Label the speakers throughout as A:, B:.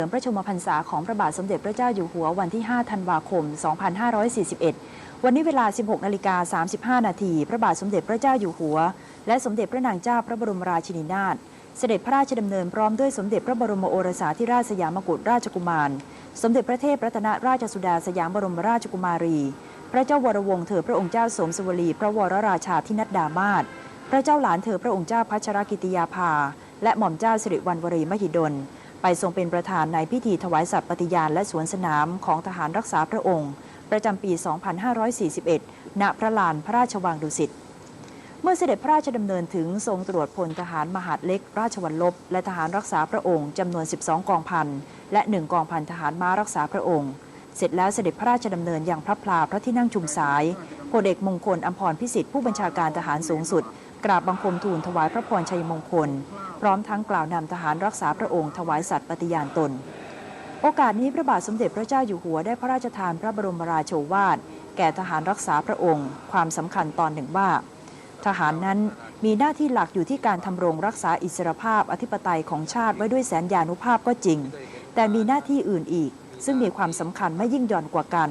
A: เฉลิมพระชมพรรษาของพระบาทสมเด็จพระเจ้าอยู่หัววันที่ 5 ธันวาคม 2541 วันนี้เวลา 16 นาฬิกา 35 นาที พระบาทสมเด็จพระเจ้าอยู่หัว และสมเด็จพระนางเจ้าพระบรมราชินีนาถ เสด็จพระราชดำเนินพร้อมด้วยสมเด็จพระบรมโอรสาธิราชสยามกุฎราชกุมาร สมเด็จพระเทพรัตนราชสุดาสยามบรมราชกุมารี พระเจ้าวรวงศ์เธอพระองค์เจ้าสมสวลี พระวรราชาธินัดดามาศ พระเจ้าหลานเธอพระองค์เจ้าพัชรกิติยาภา และหม่อมเจ้าสิริวัณวรีมหิดล ไปทรงเป็นประธานในพิธีถวายสัตย์ปฏิญาณและสวนสนามของทหารรักษาพระองค์ ประจำปี 2541 ณ พระลานพระราชวังดุสิต เมื่อเสด็จพระราชดำเนินถึงทรงตรวจพลทหารมหาดเล็ก ราชวัลลบ และทหารรักษาพระองค์จำนวน 12 กองพันและ 1 กองพันทหารม้ารักษาพระองค์ เสร็จแล้วเสด็จพระราชดำเนินอย่างพระพลาพระที่นั่งชุมสายพลเอกมงคลอัมพรพิสิทธิ์ผู้บัญชาการทหารสูงสุด กราบบังคมทูลถวายพระพรชัยมงคล พร้อมทั้งกล่าวนำทหารรักษาพระองค์ถวายสัตย์ปฏิญาณตน โอกาสนี้พระบาทสมเด็จพระเจ้าอยู่หัวได้พระราชทานพระบรมราโชวาท แก่ทหารรักษาพระองค์ ความสำคัญตอนหนึ่งว่า ทหารนั้นมีหน้าที่หลักอยู่ที่การทำรงรักษาอิสรภาพอธิปไตยของชาติไว้ด้วยแสนยานุภาพก็จริง แต่มีหน้าที่อื่นอีก ซึ่งมีความสำคัญไม่ยิ่งหย่อนกว่ากัน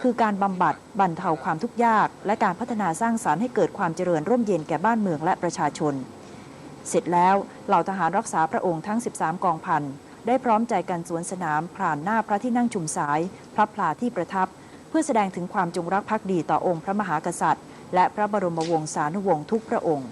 A: คือการบำบัดบรรเทาความทุกข์ยาก และการพัฒนาสร้างสารรค์ให้เกิดความเจริญร่มเย็นแก่บ้านเมืองและประชาชน เสร็จแล้วเหล่าทหารรักษาพระองค์ทั้ง 13 กองพันได้พร้อมใจกันสวนสนามผ่านหน้าพระที่นั่งชุมสาย พระพลาที่ประทับ เพื่อแสดงถึงความจงรักภักดีต่อองค์พระมหากษัตริย์ และพระบรมวงศานุวงศ์ทุกพระองค์